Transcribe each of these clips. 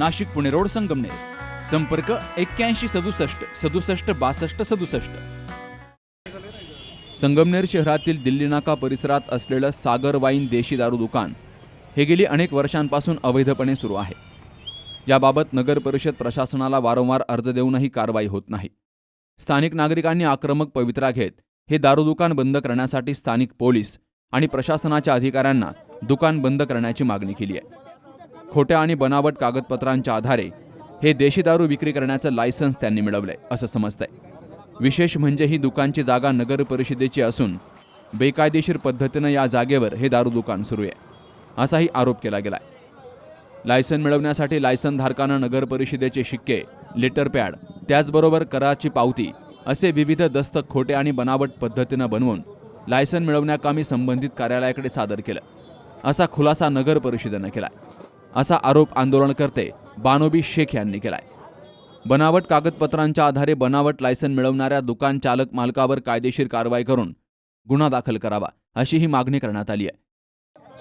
Nashik Pune road Sangamner. संपर्क एक्क्याऐंशी सदुसष्ट सदुसष्ट बासष्ट सदुसष्ट. संगमनेर शहरातील दिल्ली नाका परिसरात असलेलं सागर वाईन देशी दारू दुकान हे गेली अनेक वर्षांपासून अवैधपणे सुरू आहे. याबाबत नगर परिषद प्रशासनाला वारंवार अर्ज देऊनही कारवाई होत नाही. स्थानिक नागरिकांनी आक्रमक पवित्रा घेत हे दारू दुकान बंद करण्यासाठी स्थानिक पोलीस आणि प्रशासनाच्या अधिकाऱ्यांना दुकान बंद करण्याची मागणी केली आहे. खोट्या आणि बनावट कागदपत्रांच्या आधारे हे देशी दारू विक्री करण्याचं लायसन्स त्यांनी मिळवलंय असं समजतंय. विशेष म्हणजे ही दुकानची जागा नगर परिषदेची असून बेकायदेशीर पद्धतीनं या जागेवर हे दारू दुकान सुरू आहे असाही आरोप केला गेलाय. लायसन मिळवण्यासाठी लायसन धारकानं नगर परिषदेचे शिक्के लेटर पॅड त्याचबरोबर कराची पावती असे विविध दस्तक खोटे आणि बनावट पद्धतीनं बनवून लायसन मिळवण्याकामी संबंधित कार्यालयाकडे सादर केलं असा खुलासा नगर परिषदेनं केलाय. असा आरोप आंदोलनकर्ते बानोबी शेख यांनी केलाय. बनावट कागदपत्रांच्या आधारे बनावट लायसन मिळवणाऱ्या दुकान चालक मालकावर कायदेशीर कारवाई करून गुन्हा दाखल करावा अशी ही मागणी करण्यात आली आहे.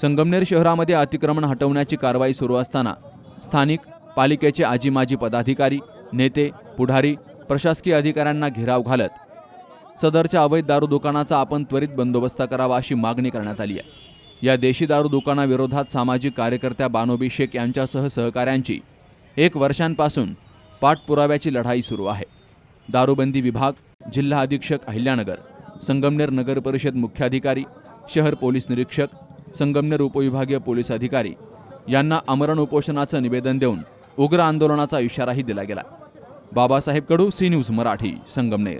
संगमनेर शहरामध्ये अतिक्रमण हटवण्याची कारवाई सुरू असताना स्थानिक पालिकेचे आजी माजी पदाधिकारी नेते पुढारी प्रशासकीय अधिकाऱ्यांना घेराव घालत सदरच्या अवैध दारू दुकानाचा आपण त्वरित बंदोबस्त करावा अशी मागणी करण्यात आली आहे. या देशी दारू दुकानाविरोधात सामाजिक कार्यकर्त्या बानोबी शेख यांच्यासह सहकाऱ्यांची एक वर्षांपासून पाठपुराव्याची लढाई सुरू आहे. दारूबंदी विभाग जिल्हा अधीक्षक अहिल्यानगर संगमनेर नगर परिषद मुख्याधिकारी शहर पोलीस निरीक्षक संगमनेर उपविभागीय पोलीस अधिकारी यांना आमरण उपोषणाचं निवेदन देऊन उग्र आंदोलनाचा इशाराही दिला गेला. Babasaheb Kadu C news Marathi Sangamner.